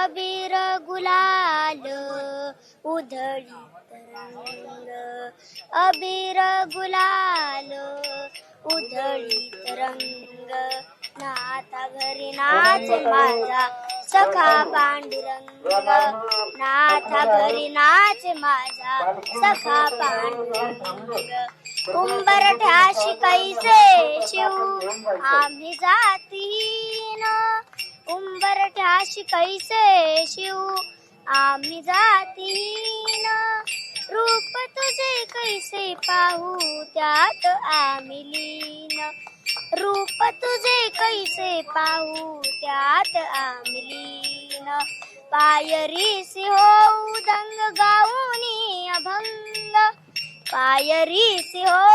अबीर गुलाल उधळीत रंग अबीर गुलाल उधळी रंग नाता घरी नाच माझा सखा पांडुरंग. नाथा घरी नाच माझा सखा पांडुरंग. उंबरठ्याशी कैसे शिव? आम्ही जातीन उंबरठ्याशी कैसे शिव? आम्ही जातीन. रूप तुझे कैसे पाहू? त्यात आम्ही लीन. रूप तुझे कैसे पाहू? त्यात आम्ही लीन. पायरी होऊ दंग गाऊनी अभंग. पायरी होऊ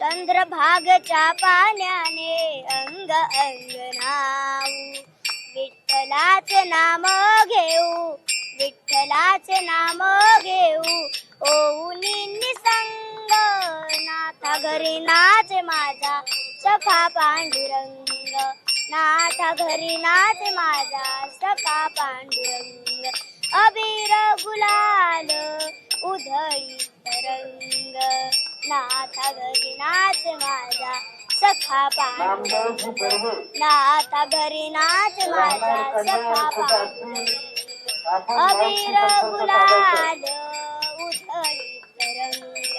चंद्रभागच्या पाण्याने अंग अंग नाऊ विठ्ठलाचे नाम घेऊ विठ्ठलाचे नाम घेऊ. ओऊनी निसंग नाथा घरी नाच माझा सखा पांडुरंग. नाथा घरी नाच माझा सखा पांडुरंग. अबीर गुलाल उधळी रंग नाथा घरी नाच माझा सखा पांडुरंग नाथा घरी नाच माझा सखा पांडुरंग अबीर गुलाल उधळीत रंग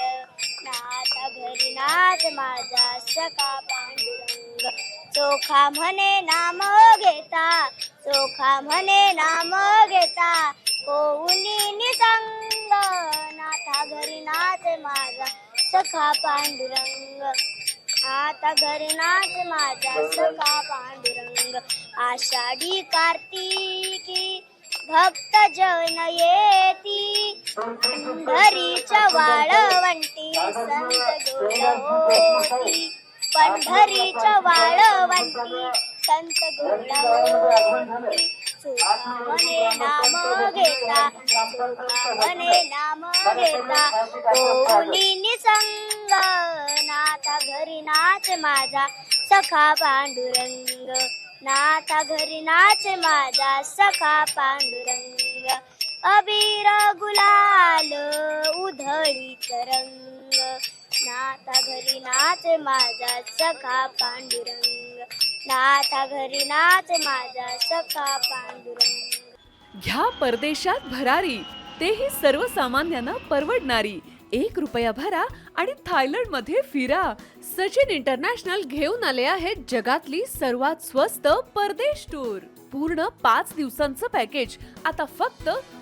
नाथा घरी नाच माझा सखा पांडुरंग. चोखा म्हणे नाम घेता. चोखा म्हणे नाम घेता. होऊनी निसंग. नाथा घरी नाच माझा सखा पांडुरंग. आता घरी माझा सखा पांडुरंग. आषाढी कार्तिकी भक्त जन येती. पंढरीच्या वाळवंटी संत गोळवती पंढरीच्या वाळवंटी संत गोळवती सुखावने नाम घेता चोखा नाम घेता कोणी संग नाथा घरी नाच माझा सखा पांडुरंग नाथा घरी नाच माझा सखा पांडुरंग अबीर गुलाल उधळी रंग नाथा घरी नाच माझा सखा पांडुरंग. नाथा घरी नाच माझा सखा पांडुरंग. घ्या परदेशात भरारी तेही सर्वसामान्यांना परवडणारी. एक रुपया भरा आणि थायलंडमध्ये फिरा. सचिन इंटरनॅशनल घेऊन आले आहेत जगातली सर्वात स्वस्त परदेश टूर. पूर्ण पाच दिवसांचं पॅकेज. आता फक्त